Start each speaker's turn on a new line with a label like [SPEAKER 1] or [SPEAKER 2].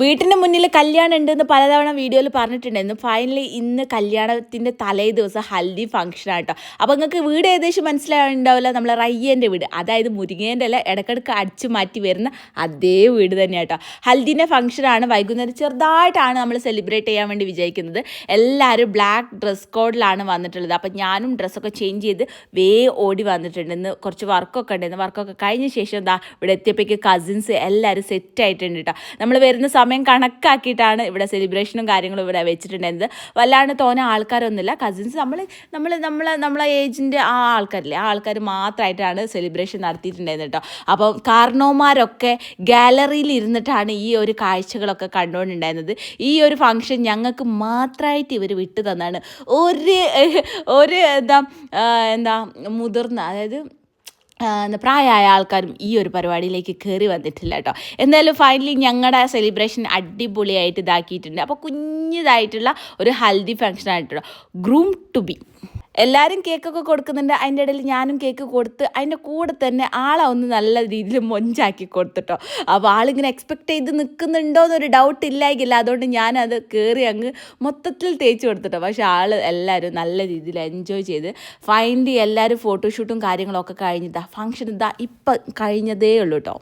[SPEAKER 1] വീട്ടിന്റെ മുന്നിൽ കല്യാണം ഉണ്ടെന്ന് പലതവണ വീഡിയോയിൽ പറഞ്ഞിട്ടുണ്ടായിരുന്നു. ഫൈനലി ഇന്ന് കല്യാണത്തിന്റെ തലേ ദിവസം ഹൽദി ഫംഗ്ഷൻ ആട്ടോ. അപ്പോൾ നിങ്ങൾക്ക് വീട് ഏകദേശം മനസ്സിലാവുണ്ടാവില്ല നമ്മളെ റയ്യന്റെ വീട് അതായത് മുരിങ്ങേന്റെ അല്ല ഇടക്കിടക്ക് അടിച്ചു മാറ്റി വരുന്ന അതേ വീട് തന്നെ കേട്ടോ ഹൽദിന്റെ ഫംഗ്ഷനാണ് വൈകുന്നേരം ചെറുതായിട്ടാണ് നമ്മൾ സെലിബ്രേറ്റ് ചെയ്യാൻ വേണ്ടി വിചാരിക്കുന്നത്. എല്ലാവരും ബ്ലാക്ക് ഡ്രസ് കോഡിലാണ് വന്നിട്ടുള്ളത്. അപ്പോൾ ഞാനും ഡ്രസ്സൊക്കെ ചേഞ്ച് ചെയ്ത് വേ ഓടി വന്നിട്ടുണ്ട്. ഇന്ന് കുറച്ച് വർക്കൊക്കെ ഉണ്ടായിരുന്നു വർക്കൊക്കെ കഴിഞ്ഞ ശേഷം എന്താ ഇവിടെ എത്തിയപ്പോഴേക്ക് കസിൻസ് എല്ലാവരും സെറ്റ് ആയിട്ടുണ്ട് കേട്ടോ നമ്മൾ വരുന്ന സമയം കണക്കാക്കിയിട്ടാണ് ഇവിടെ സെലിബ്രേഷനും കാര്യങ്ങളും ഇവിടെ വെച്ചിട്ടുണ്ടായിരുന്നത്. വല്ലാണ്ട് തോന്നെ ആൾക്കാരൊന്നുമില്ല. കസിൻസ് നമ്മൾ നമ്മൾ നമ്മൾ നമ്മളെ ഏജിന്റെ ആ ആൾക്കാരില്ലേ? ആ ആൾക്കാർ മാത്രമായിട്ടാണ് സെലിബ്രേഷൻ നടത്തിയിട്ടുണ്ടായിരുന്നത് കേട്ടോ. അപ്പം കാർണോമാരൊക്കെ ഗാലറിയിൽ ഇരുന്നിട്ടാണ് ഈ ഒരു കാഴ്ചകളൊക്കെ കണ്ടുകൊണ്ടുണ്ടായിരുന്നത്. ഈ ഒരു ഫംഗ്ഷൻ ഞങ്ങൾക്ക് മാത്രമായിട്ട് ഇവർ വിട്ടു തന്നാണ് ഒരു ഒരു എന്താ എന്താ മുതിർന്ന അതായത് പ്രായമായ ആൾക്കാരും ഈ ഒരു പരിപാടിയിലേക്ക് കയറി വന്നിട്ടില്ല കേട്ടോ. എന്തായാലും ഫൈനലി ഞങ്ങളുടെ സെലിബ്രേഷൻ അടിപൊളിയായിട്ട് ഇതാക്കിയിട്ടുണ്ട്. അപ്പോൾ കുഞ്ഞിതായിട്ടുള്ള ഒരു ഹൽദി ഫംഗ്ഷൻ ആയിട്ടുള്ള ഗ്രൂം ടു ബി എല്ലാവരും കേക്കൊക്കെ കൊടുക്കുന്നുണ്ട്. അതിന്റെ ഇടയിൽ ഞാനും കേക്ക് കൊടുത്ത് അതിന്റെ കൂടെ തന്നെ ആളെ ഒന്ന് നല്ല രീതിയിൽ മൊഞ്ചാക്കി കൊടുത്തിട്ടോ. അപ്പോൾ ആളിങ്ങനെ എക്സ്പെക്ട് ചെയ്ത് നിൽക്കുന്നുണ്ടോ എന്നൊരു ഡൗട്ട് ഇല്ലായിരിക്കില്ല അതുകൊണ്ട് ഞാനത് കയറി അങ്ങ് മൊത്തത്തിൽ തേച്ച് കൊടുത്തിട്ടോ. പക്ഷേ ആൾ എല്ലാവരും നല്ല രീതിയിൽ എൻജോയ് ചെയ്ത് ഫൈനലി എല്ലാവരും ഫോട്ടോഷൂട്ടും കാര്യങ്ങളൊക്കെ കഴിഞ്ഞിട്ടാ ഫംഗ്ഷൻ ഇതാ ഇപ്പം കഴിഞ്ഞതേ ഉള്ളൂ കേട്ടോ